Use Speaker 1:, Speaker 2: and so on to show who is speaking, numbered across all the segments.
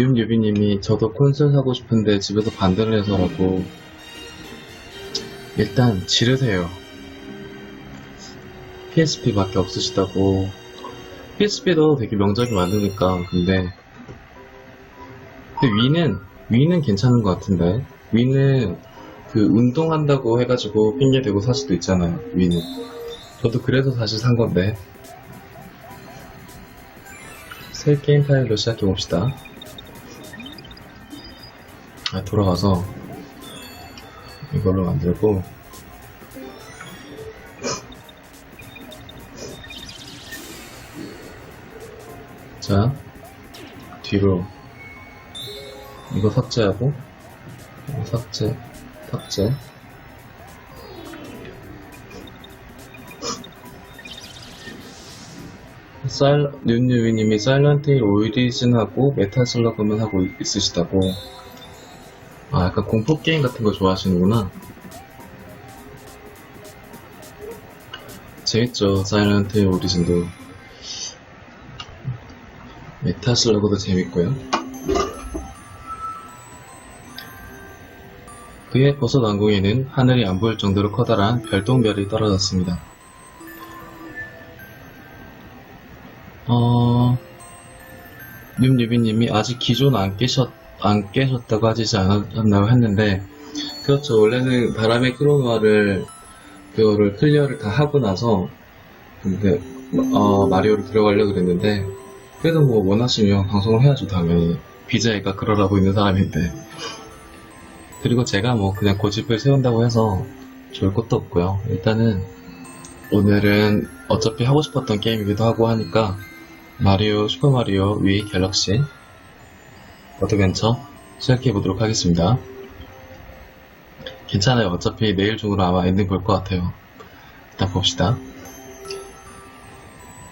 Speaker 1: 윤유비님이 저도 콘솔 사고 싶은데 집에서 반대를 해서라고 일단 지르세요. PSP밖에 없으시다고. PSP도 되게 명작이 많으니까 근데 근데 위는 위는 괜찮은 것 같은데 위는 그 운동한다고 해가지고 핑계 대고 살 수도 있잖아요. 위는 저도 그래서 사실 산 건데 새 게임 파일로 시작해 봅시다. 아, 돌아가서 이걸로 만들고. 자 뒤로 이거 삭제하고 이거 삭제 삭제. 쌀, 뉴뉴비님이 사일런트힐 오리진하고 메탈슬러그만 하고 있- 있으시다고. 아, 약간 공포 게임 같은 거 좋아하시는구나. 재밌죠, 사이런트 오리진도. 메타 슬러그도 재밌고요. 그의 버섯 왕궁에는 하늘이 안 보일 정도로 커다란 별똥별이 떨어졌습니다. 어, 님유비님이 아직 기존 안 깨셨, 안 깨셨다고 하시지 않았나요? 했는데, 그렇죠. 원래는 바람의 크로마를, 그거를 클리어를 다 하고 나서, 근데, 어, 마리오를 들어가려고 그랬는데, 그래도 뭐 원하시면 방송을 해야죠, 당연히. BJ가 그러라고 있는 사람인데. 그리고 제가 뭐 그냥 고집을 세운다고 해서 좋을 것도 없고요. 일단은, 오늘은 어차피 하고 싶었던 게임이기도 하고 하니까, 마리오, 슈퍼마리오 위 갤럭시 어드벤처 시작해 보도록 하겠습니다. 괜찮아요. 어차피 내일 중으로 아마 엔딩 볼 것 같아요. 일단 봅시다.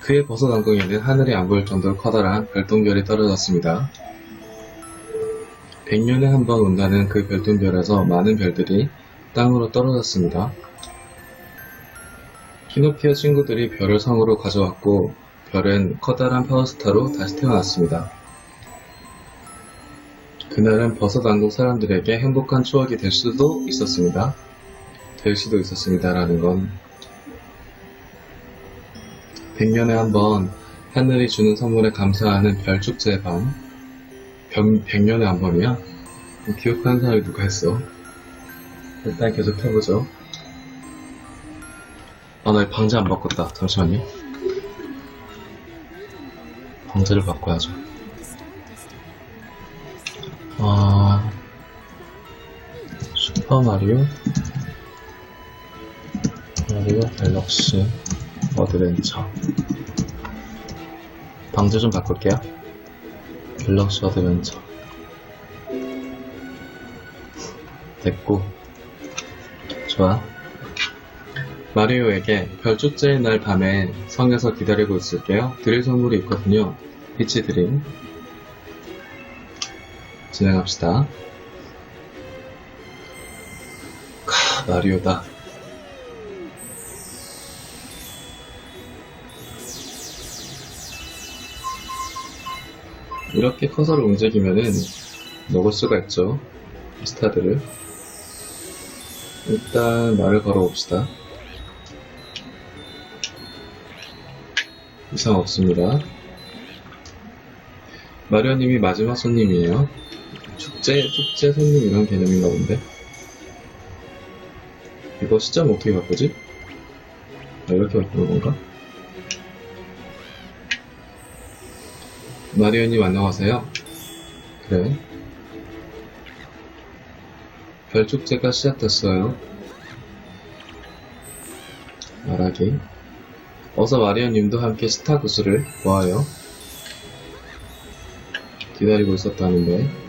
Speaker 1: 그의 버섯 왕궁에는 하늘이 안 보일 정도로 커다란 별똥별이 떨어졌습니다. 100년에 한 번 온다는 그 별똥별에서 많은 별들이 땅으로 떨어졌습니다. 키노피어 친구들이 별을 성으로 가져왔고 별은 커다란 파워스타로 다시 태어났습니다. 그날은 버섯 왕국 사람들에게 행복한 추억이 될 수도 있었습니다. 될 수도 있었습니다라는 건 100년에 한 번 하늘이 주는 선물에 감사하는 별축제의 밤 100, 년에 한 번이야? 기억하는 사람이 누가 했어? 일단 계속 해보죠. 아, 나 방제 안 바꿨다. 잠시만요. 방제를 바꿔야죠. 아, 슈퍼마리오, 마리오 갤럭시 어드벤처. 방제 좀 바꿀게요. 갤럭시 어드벤처. 됐고. 좋아. 마리오에게 별축제의 날 밤에 성에서 기다리고 있을게요. 드릴 선물이 있거든요. 피치 드림. 진행합시다. 카, 마리오다. 이렇게 커서를 움직이면은 먹을 수가 있죠. 스타들을. 일단 말을 걸어봅시다. 이상 없습니다. 마리오님이 마지막 손님이에요. 축제, 축제 손님 이런 개념인가 본데. 이거 시점 어떻게 바꾸지? 아, 이렇게 바꾸는 건가? 마리오님 안녕하세요. 그래. 별축제가 시작됐어요. 말하기. 어서 마리오님도 함께 스타 구슬을 보아요. 기다리고 있었다는데.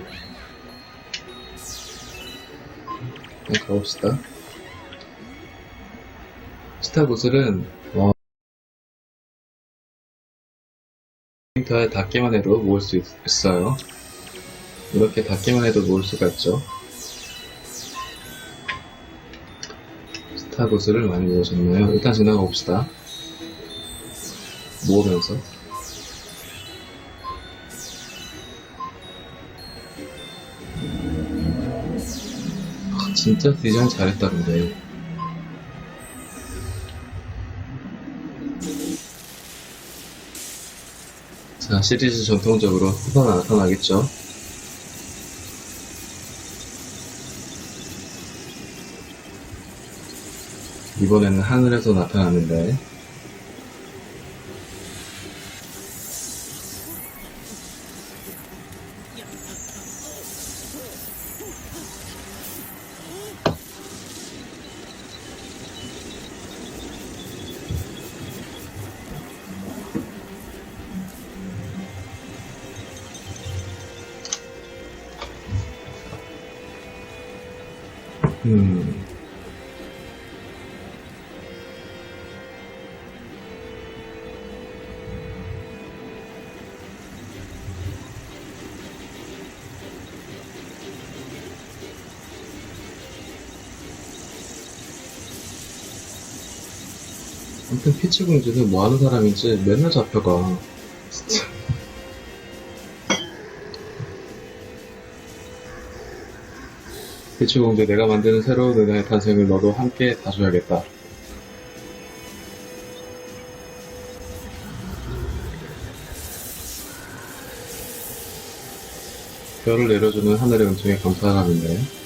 Speaker 1: 그냥 가봅시다. 스타 구슬은, 어, 컴퓨터에 닿기만 해도 모을 수 있, 있어요. 이렇게 닿기만 해도 모을 수가 있죠. 스타 구슬을 많이 모으셨나요? 일단 지나가 봅시다. 모으면서 진짜 디자인 잘했다 근데 자 시리즈 전통적으로 후반에 나타나겠죠? 이번에는 하늘에서 나타나는데 아무튼 피치 공주는 뭐 하는 사람인지 맨날 잡혀가. 진짜. 피치 공주 내가 만드는 새로운 은하의 탄생을 너도 함께 봐줘야겠다. 별을 내려주는 하늘의 은총에 감사하는데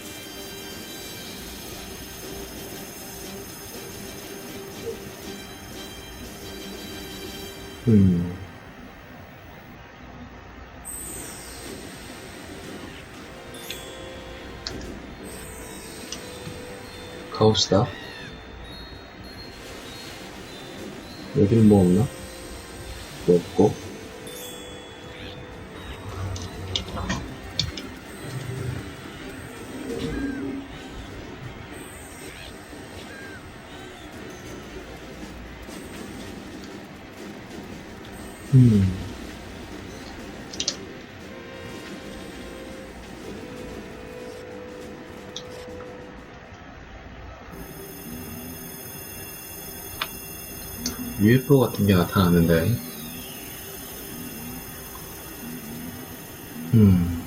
Speaker 1: 음. 가봅시다. 여기는 뭐 없나? 뭐 없고. UFO 같은 게 나타났는데. 음.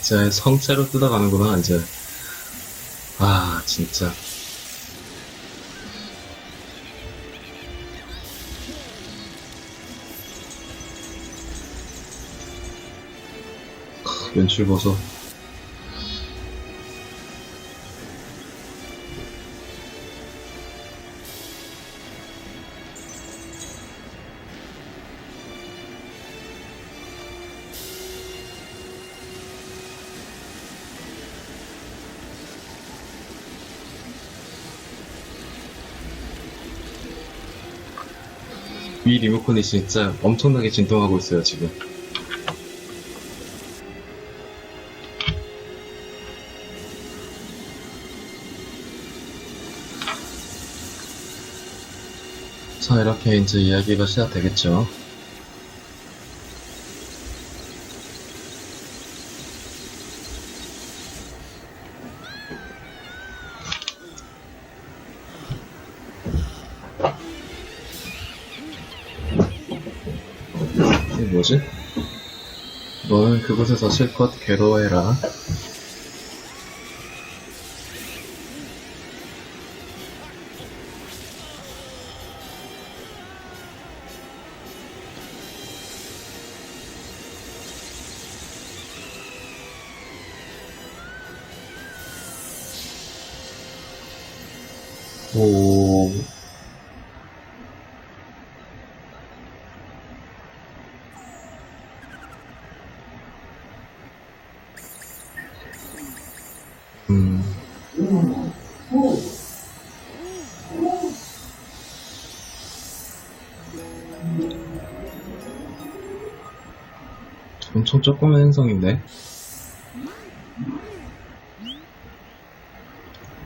Speaker 1: 이제 성체로 뜯어가는구나, 이제. 아, 진짜. 연출 보소. 위 리모컨이 진짜 엄청나게 진동하고 있어요, 지금. 이렇게 이제 이야기가 시작되겠죠. 이게 뭐지? 너는 그곳에서 실컷 괴로워해라. 엄청 조그만 행성인데?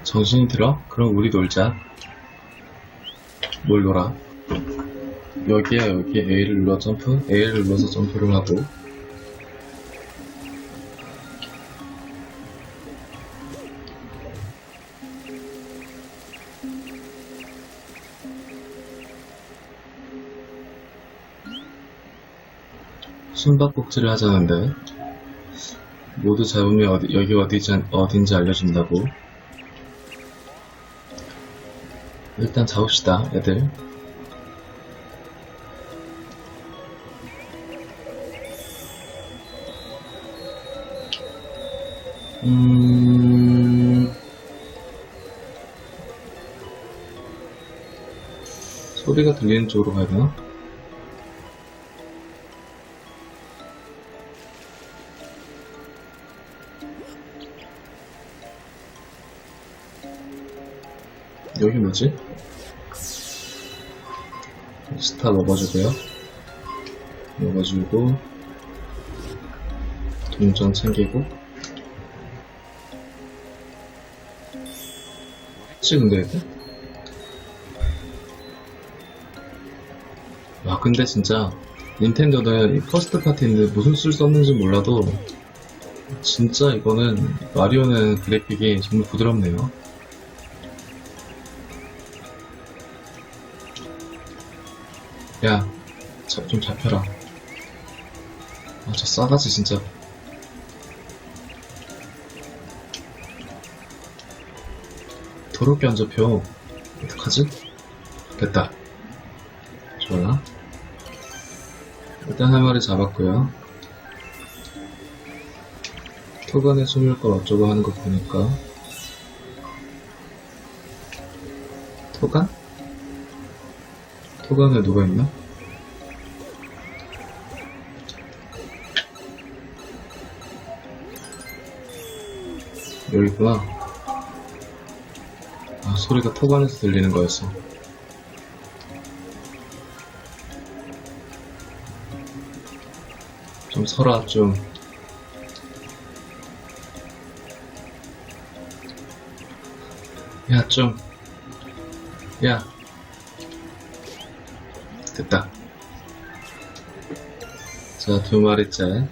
Speaker 1: 정신이 들어? 그럼 우리 놀자. 뭘 놀아? 여기야, 여기 A를 눌러 점프, A를 눌러서 점프를 하고, 숨바꼭질을 하자는데 모두 잡으면 어디, 여기 어디지, 어딘지 알려준다고. 일단 잡읍시다 애들. 음... 소리가 들리는 쪽으로 가야 되나? 여기 뭐지? 스타 먹어주고요. 먹어주고 동전 챙기고 찍은데 이거? 와 근데 진짜 닌텐도는 이 퍼스트 파티인데 무슨 쓸수 없는지 몰라도 진짜 이거는 마리오는 그래픽이 정말 부드럽네요. 야, 자, 좀 잡혀라. 아, 저 싸가지 진짜. 더럽게 안 잡혀. 어떡하지? 됐다. 좋아. 일단 한 마리 잡았고요. 토간에 숨을 걸 어쩌고 하는 거 보니까. 토간? 토간에 누가 있나? 여기 있구나. 아, 소리가 토간에서 들리는 거였어. 좀 서라, 좀. 야, 좀. 야. 됐다. 자, 두 마리째.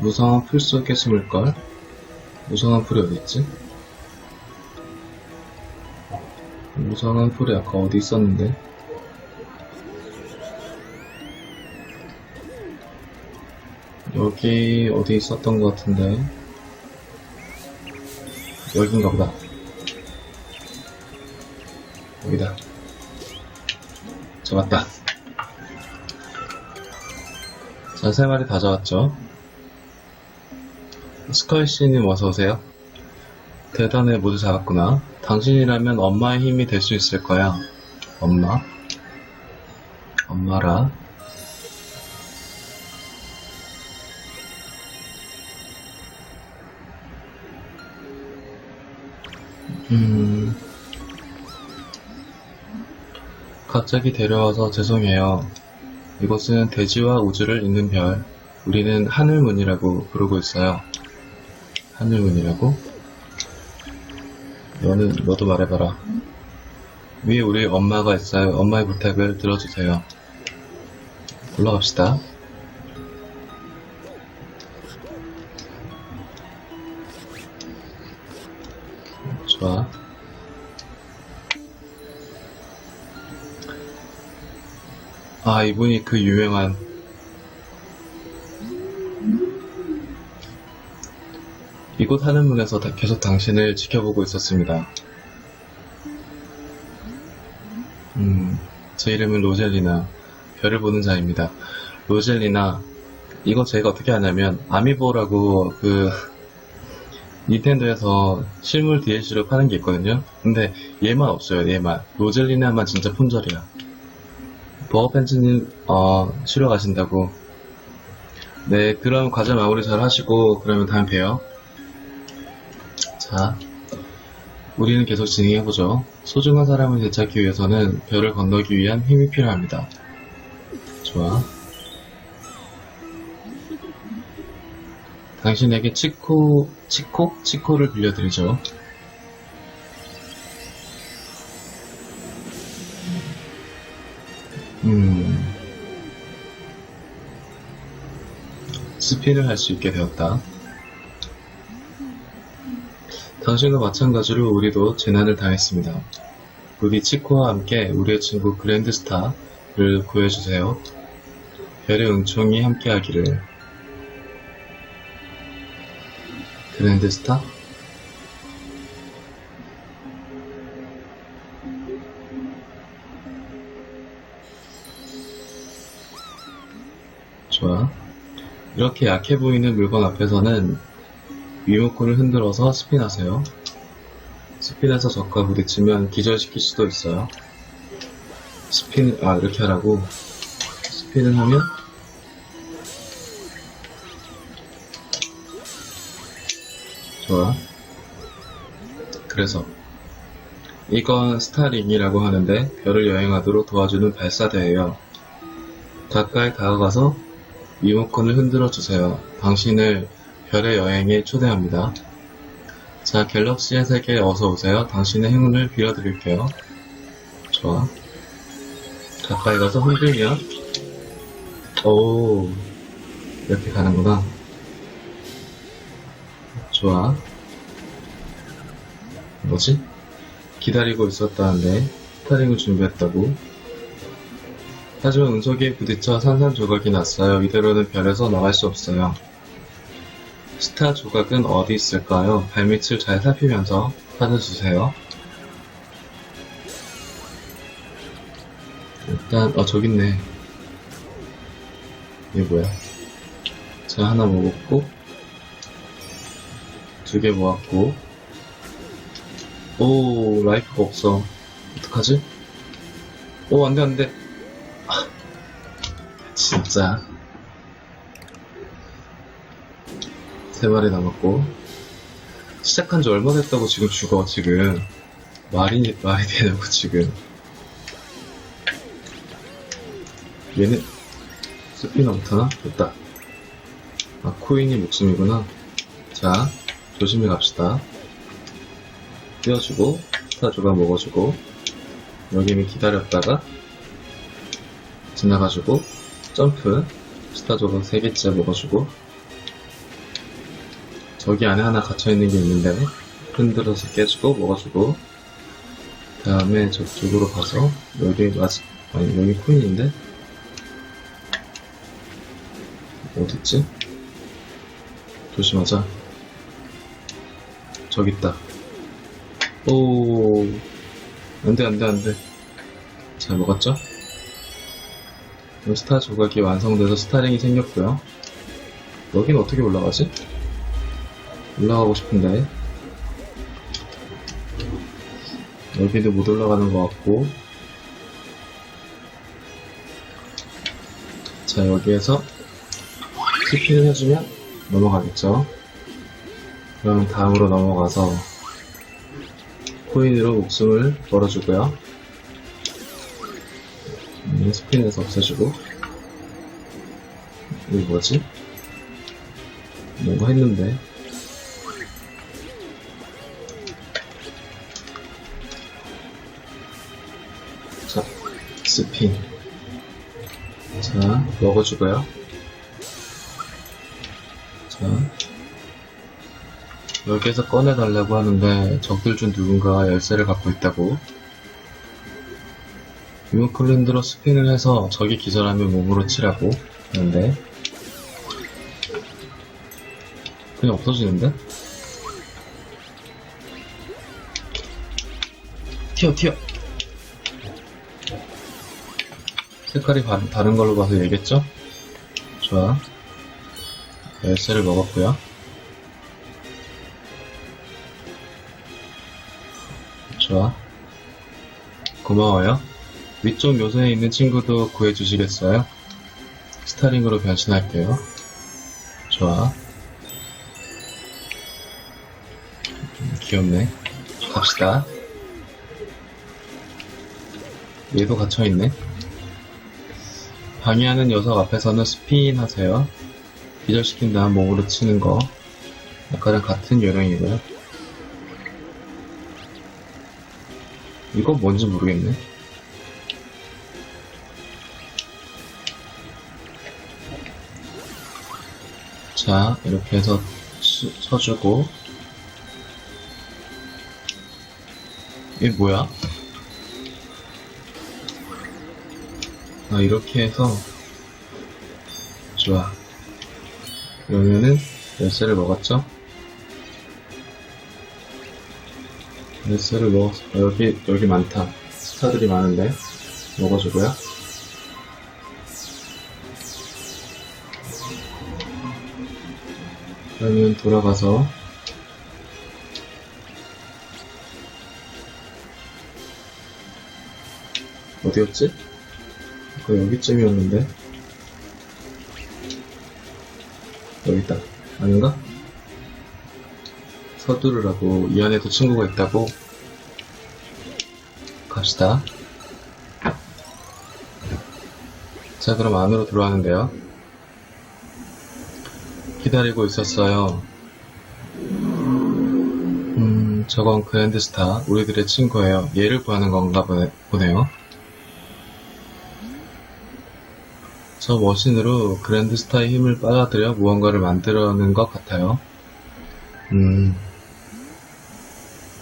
Speaker 1: 무성한 풀 속에 숨을걸? 무성한 풀이 어딨지? 무성한 풀이 아까 어디 있었는데? 여기 어디 있었던 것 같은데? 여긴가 보다. 여기다. 잡았다. 자, 세 마리 다 잡았죠? 스컬씨님 어서오세요. 대단해, 모두 잡았구나. 당신이라면 엄마의 힘이 될 수 있을 거야. 엄마? 엄마라. 음. 갑자기 데려와서 죄송해요. 이곳은 대지와 우주를 잇는 별. 우리는 하늘문이라고 부르고 있어요. 하늘문이라고? 너는, 너도 말해봐라. 위에 우리 엄마가 있어요. 엄마의 부탁을 들어주세요. 올라갑시다. 좋아. 아, 이분이 그 유명한 이곳 하늘문에서 다- 계속 당신을 지켜보고 있었습니다. 음, 제 이름은 로젤리나, 별을 보는 자입니다. 로젤리나, 이거 제가 어떻게 하냐면, 아미보라고 그, 닌텐도에서 실물 DLC로 파는 게 있거든요? 근데 얘만 없어요, 얘만. 로젤리나만 진짜 품절이야. 버거팬츠님, 어, 쉬러 가신다고. 네, 그럼 과제 마무리 잘 하시고, 그러면 다음에 봬요. 자, 우리는 계속 진행해보죠. 소중한 사람을 되찾기 위해서는 별을 건너기 위한 힘이 필요합니다. 좋아. 당신에게 치코, 치코? 치코를 빌려드리죠. 음. 스핀을 할수 있게 되었다. 당신과 마찬가지로 우리도 재난을 당했습니다. 부디 치코와 함께 우리의 친구 그랜드스타를 구해주세요. 별의 은총이 함께하기를. 그랜드스타? 이렇게 약해 보이는 물건 앞에서는 리모컨을 흔들어서 스핀하세요. 스핀해서 적과 부딪히면 기절시킬 수도 있어요. 스핀, 아, 이렇게 하라고. 스핀을 하면 좋아. 그래서 이건 스타링이라고 하는데 별을 여행하도록 도와주는 발사대예요. 가까이 다가가서 리모컨을 흔들어 주세요. 당신을 별의 여행에 초대합니다. 자, 갤럭시의 세계에 어서 오세요. 당신의 행운을 빌어드릴게요. 좋아. 가까이 가서 흔들면, 오, 이렇게 가는구나. 좋아. 뭐지? 기다리고 있었다는데, 스타링을 준비했다고. 하지만 운석이에 부딪혀 산산조각이 났어요. 이대로는 별에서 나갈 수 없어요. 스타 조각은 어디 있을까요? 발밑을 잘 살피면서 찾아주세요. 일단, 어, 저기 있네. 이게 뭐야? 자, 하나 먹었고, 두 개 모았고, 오, 라이프가 없어. 어떡하지? 오, 안 돼, 안 돼. 아, 진짜. 세 마리 남았고 시작한 지 얼마 됐다고 지금 죽어 지금. 말이 말이 되냐고 지금. 얘는 스피너 못하나? 됐다. 아 코인이 목숨이구나. 자 조심히 갑시다. 띄워주고 스타 조각 먹어주고. 여기는 기다렸다가 지나가지고 점프. 스타 조각 3개째 먹어주고. 저기 안에 하나 갇혀있는 게 있는데 흔들어서 깨주고 먹어주고. 그 다음에 저쪽으로 가서 여기 맞 아니 여기 코인인데. 어딨지? 조심하자. 저기 있다. 오 안돼 안돼 안돼. 잘 먹었죠? 스타 조각이 완성돼서 스타링이 생겼고요. 여긴 어떻게 올라가지? 올라가고 싶은데. 여기도 못 올라가는 것 같고. 자 여기에서 스피를 해주면 넘어가겠죠. 그럼 다음으로 넘어가서 코인으로 목숨을 걸어주고요 음, 스핀에서 없애주고 이게 뭐지? 뭔가 했는데 자, 스핀. 자, 먹어주고요. 자, 여기에서 꺼내달라고 하는데 적들 중 누군가가 열쇠를 갖고 있다고. 리모클린드로 스핀을 해서 적이 기절하면 몸으로 치라고 하는데 그냥 없어지는데? 튀어 튀어 색깔이 바- 다른 걸로 봐서 얘기했죠? 좋아. 열쇠를 먹었고요. 좋아. 고마워요. 위쪽 요새에 있는 친구도 구해주시겠어요? 스타링으로 변신할게요. 좋아. 음, 귀엽네. 갑시다. 얘도 갇혀있네. 방해하는 녀석 앞에서는 스핀 하세요. 기절시킨 다음 몸으로 치는 거. 아까랑 같은 요령이고요. 이거 뭔지 모르겠네. 자, 이렇게 해서 치- 쳐주고. 이게 뭐야? 아, 이렇게 해서 좋아. 그러면은 열쇠를 먹었죠? 열쇠를 먹었어. 여기, 여기 많다. 스타들이 많은데. 먹어주고요. 그러면 돌아가서 어디였지? 그 여기쯤이었는데. 여기 있다. 아닌가? 서두르라고. 이 안에도 친구가 있다고? 갑시다. 자 그럼 안으로 들어가는데요 기다리고 있었어요 음 저건 그랜드스타 우리들의 친구예요 얘를 구하는 건가 보네, 보네요 저 머신으로 그랜드스타의 힘을 빨아들여 무언가를 만들어내는 것 같아요. 음.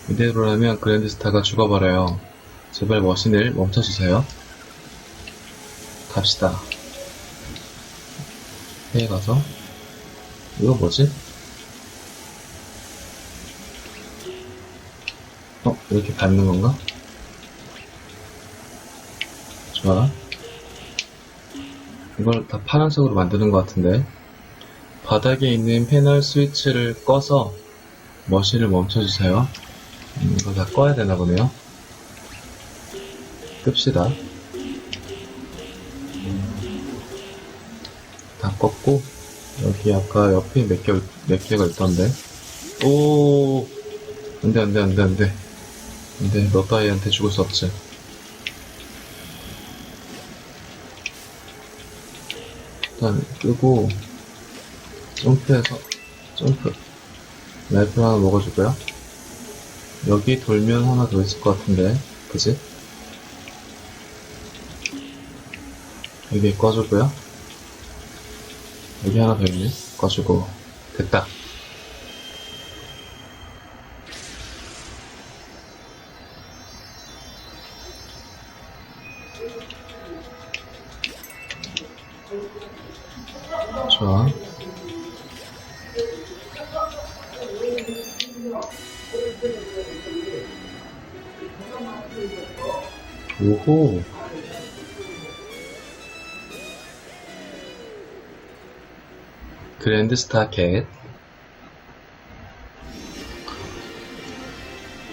Speaker 1: 이대로라면 그랜드스타가 죽어버려요. 제발 머신을 멈춰주세요. 갑시다. 회에 가서. 이거 뭐지? 어, 이렇게 밟는 건가? 좋아. 이걸 다 파란색으로 만드는 것 같은데 바닥에 있는 패널 스위치를 꺼서 머신을 멈춰주세요 음, 이걸 다 꺼야 되나 보네요 끕시다 다 껐고 여기 아까 옆에 몇 개, 몇 개가 있던데. 오! 안 돼 안 돼 안 돼 안 돼. 안 돼 너 따위한테 죽을 수 없지. 일단 끄고 점프해서 점프. 라이플 하나 먹어주고요. 여기 돌면 하나 더 있을 것 같은데 그지? 여기 꺼주고요 여기 하나 더 있네. 꺼주고. 됐다. 좋아. 오호 그랜드 스타켓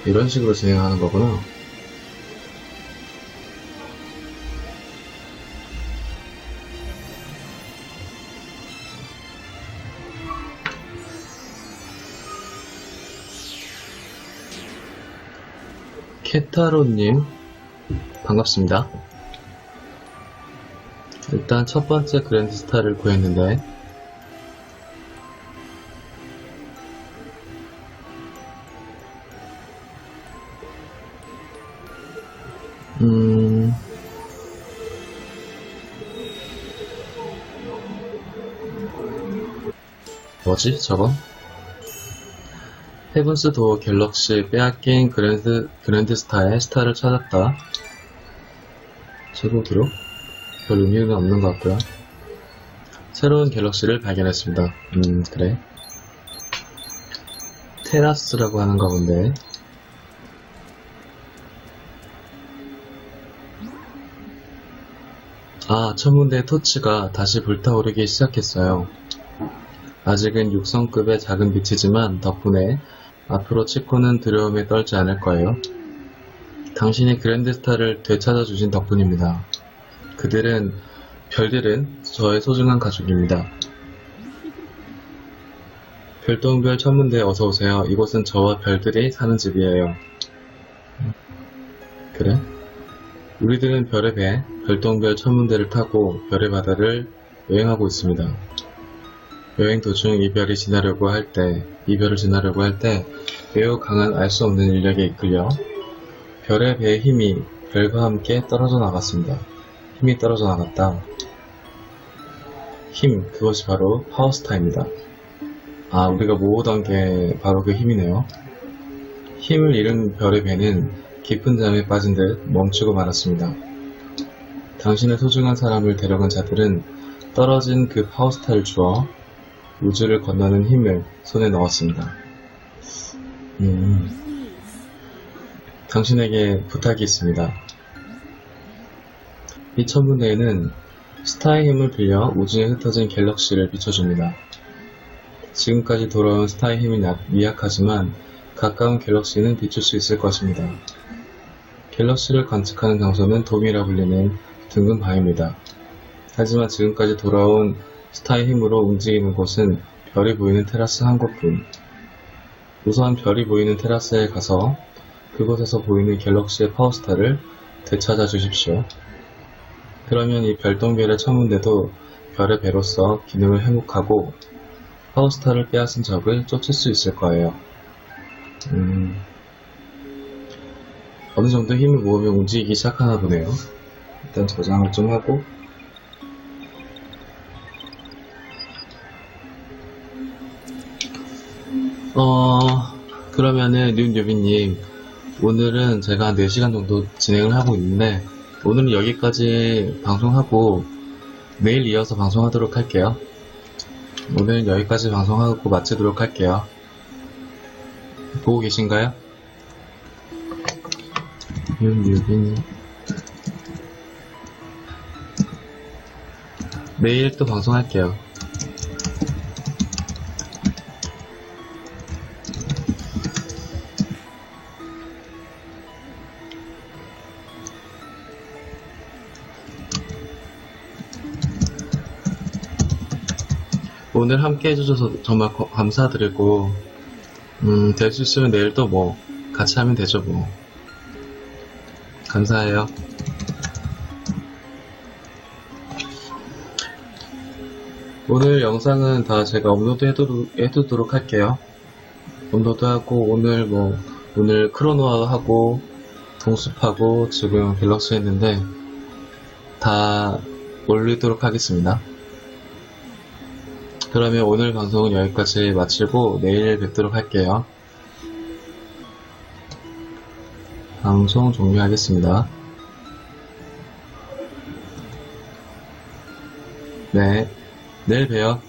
Speaker 1: 이런 식으로 진행하는 거구나 케타로님 반갑습니다. 일단 첫 번째 그랜드 스타를 구했는데 뭐지 저건? 헤븐스 도어 갤럭시 빼앗긴 그랜드, 그랜드스타의 스타를 찾았다. 제목으로 별 의미는 없는 것 같고요. 새로운 갤럭시를 발견했습니다. 음, 그래. 테라스라고 하는가 본데. 아, 천문대 토치가 다시 불타오르기 시작했어요. 아직은 육성급의 작은 빛이지만 덕분에 앞으로 치코는 두려움에 떨지 않을 거예요. 당신이 그랜드스타를 되찾아주신 덕분입니다. 그들은, 별들은 저의 소중한 가족입니다. 별똥별 천문대에 어서 오세요. 이곳은 저와 별들이 사는 집이에요. 그래? 우리들은 별의 배, 별똥별 천문대를 타고 별의 바다를 여행하고 있습니다. 여행 도중 이별이 지나려고 할 때, 이별을 지나려고 할 때 매우 강한 알 수 없는 인력에 이끌려 별의 배의 힘이 별과 함께 떨어져 나갔습니다. 힘이 떨어져 나갔다. 힘, 그것이 바로 파워스타입니다. 아, 우리가 모으던 게 바로 그 힘이네요. 힘을 잃은 별의 배는 깊은 잠에 빠진 듯 멈추고 말았습니다. 당신의 소중한 사람을 데려간 자들은 떨어진 그 파우스타를 주어 우주를 건너는 힘을 손에 넣었습니다. 음, 당신에게 부탁이 있습니다. 이 천문대에는 스타의 힘을 빌려 우주에 흩어진 갤럭시를 비춰줍니다. 지금까지 돌아온 스타의 약- 미약하지만 가까운 갤럭시는 비출 수 있을 것입니다. 갤럭시를 관측하는 장소는 돔이라 불리는 둥근 바입니다. 하지만 지금까지 돌아온 스타의 힘으로 움직이는 곳은 별이 보이는 테라스 한 곳뿐. 우선 별이 보이는 테라스에 가서 그곳에서 보이는 갤럭시의 파워스타를 되찾아 주십시오. 그러면 이 별똥별의 천문대도 별의 배로서 기능을 회복하고 파워스타를 빼앗은 적을 쫓을 수 있을 거예요. 음, 어느 정도 힘을 모으면 움직이기 시작하나 보네요. 일단 저장을 좀 하고 어 그러면은 뉴뉴비님 오늘은 제가 한 4시간 정도 진행을 하고 있는데 오늘은 여기까지 방송하고 내일 이어서 방송하도록 할게요. 오늘은 여기까지 방송하고 마치도록 할게요. 보고 계신가요? 윤유빈 내일 또 방송할게요. 오늘 함께 해주셔서 정말 고- 감사드리고, 음, 될 수 있으면 내일 또 뭐, 같이 하면 되죠, 뭐. 감사해요. 오늘 영상은 다 제가 업로드 해두도록, 해두도록 할게요. 업로드하고, 오늘 뭐, 오늘 크로노아 하고, 동숲하고, 지금 갤럭시 했는데, 다 올리도록 하겠습니다. 그러면 오늘 방송은 여기까지 마치고 내일 뵙도록 할게요. 방송 종료하겠습니다. 네, 내일 봬요.